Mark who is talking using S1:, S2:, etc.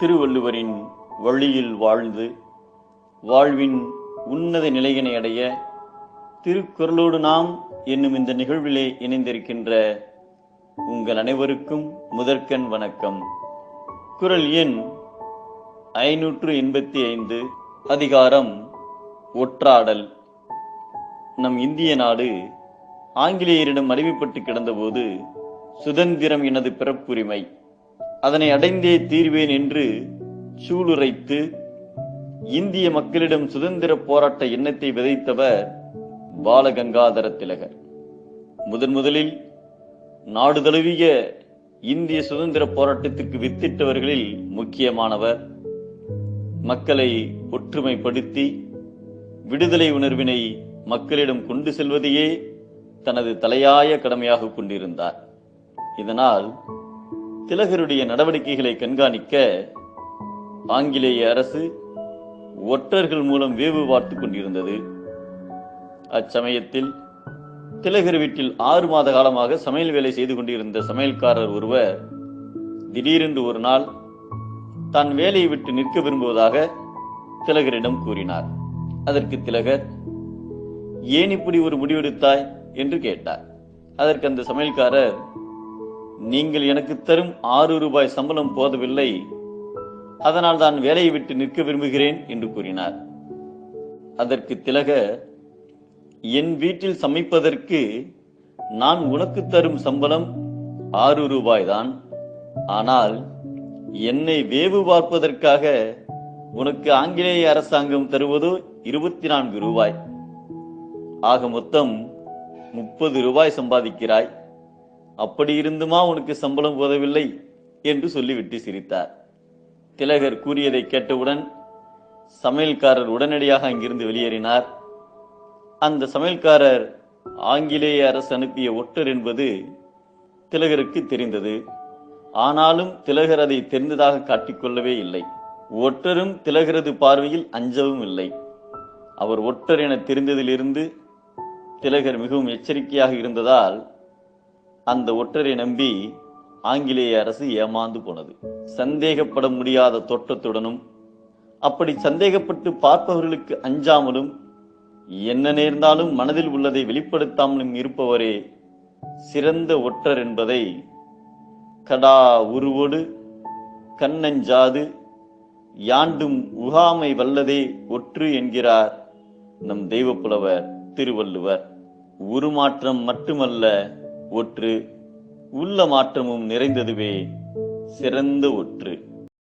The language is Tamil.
S1: திருவள்ளுவரின் வழியில் வாழ்ந்து வாழ்வின் உன்னத நிலையினை அடைய திருக்குறளோடு நாம் என்னும் இந்த நிகழ்விலே இணைந்திருக்கின்ற உங்கள் அனைவருக்கும் முதற்கண் வணக்கம். குறள் எண் ஐநூற்று எண்பத்தி ஐந்து அதிகாரம் ஒற்றாடல். நம் இந்திய நாடு ஆங்கிலேயரிடம் அடிமைப்பட்டு கிடந்தபோது சுதந்திரம் எனது பிறப்புரிமை. அதனை அடைந்தே தீர்வேன் என்று சூளுரைத்து இந்திய மக்களிடம் சுதந்திர போராட்ட எண்ணத்தை விதைத்தவர் பாலகங்காதர திலகர் முதன் முதலில் நாடு தழுவிய இந்திய சுதந்திர போராட்டத்திற்கு வித்திட்டவர்களில் முக்கியமானவர். மக்களை ஒற்றுமைப்படுத்தி விடுதலை உணர்வினை மக்களிடம் கொண்டு செல்வதையே தனது தலையாய கடமையாக கொண்டிருந்தார். இதனால் திலகருடைய நடவடிக்கைகளை கண்காணிக்க ஆங்கிலேய அரசு ஒற்றர்கள் மூலம் வேவு பார்த்து கொண்டிருந்தது. அச்சமயத்தில் திலகர் வீட்டில் ஆறு மாத காலமாக சமையல் வேலை செய்து கொண்டிருந்த சமையல்காரர் ஒருவர் திடீரென்று ஒரு நாள் தான் வேலையை விட்டு நிற்க விரும்புவதாக திலகரிடம் கூறினார். அதற்கு திலகர் ஏன் இப்படி ஒரு முடிவெடுத்தாய்? என்று கேட்டார். அதற்கு அந்த சமையல்காரர் நீங்கள் எனக்கு தரும் ஆறு ரூபாய் சம்பளம் போதவில்லை. அதனால் தான் வேலையை விட்டு நிற்க விரும்புகிறேன் என்று கூறினார். அதற்கு திலக என் வீட்டில் சமைப்பதற்கு நான் உனக்கு தரும் சம்பளம் ஆறு ரூபாய் தான் ஆனால் என்னை வேவு பார்ப்பதற்காக உனக்கு ஆங்கிலேய அரசாங்கம் தருவதோ இருபத்தி நான்கு ரூபாய். ஆக மொத்தம் முப்பது ரூபாய் சம்பாதிக்கிறாய். அப்படி இருந்துமா உனக்கு சம்பளம் போதவில்லை என்று சொல்லிவிட்டு சிரித்தார். திலகர் கூறியதை கேட்டவுடன் சமையல்காரர் உடனடியாக அங்கிருந்து வெளியேறினார். அந்த சமையல்காரர் ஆங்கிலேய அரசு அனுப்பிய ஒட்டர் என்பது திலகருக்கு தெரிந்தது. ஆனாலும் திலகர் அதை தெரிந்ததாக காட்டிக்கொள்ளவே இல்லை. ஒட்டரும் திலகரது பார்வையில் அஞ்சவும் இல்லை. அவர் ஒட்டர் என தெரிந்ததிலிருந்து திலகர் மிகவும் எச்சரிக்கையாக இருந்ததால் அந்த ஒற்றரை நம்பி ஆங்கிலேய அரசு ஏமாந்து போனது. சந்தேகப்பட முடியாத தோற்றத்துடனும் அப்படி சந்தேகப்பட்டு பார்ப்பவர்களுக்கு அஞ்சாமலும் என்ன நேர்ந்தாலும் மனதில் உள்ளதை வெளிப்படுத்தாமலும் இருப்பவரே சிறந்த ஒற்றர் என்பதை கடா உருவோடு கண்ணஞ்சாது யாண்டும் உகாமை வல்லதே ஒற்று என்கிறார் நம் தெய்வப்புலவர் திருவள்ளுவர். உருமாற்றம் மட்டுமல்ல ஒற்று உள்ள மாற்றமும் நிறைந்ததுவே சிறந்த ஒற்று.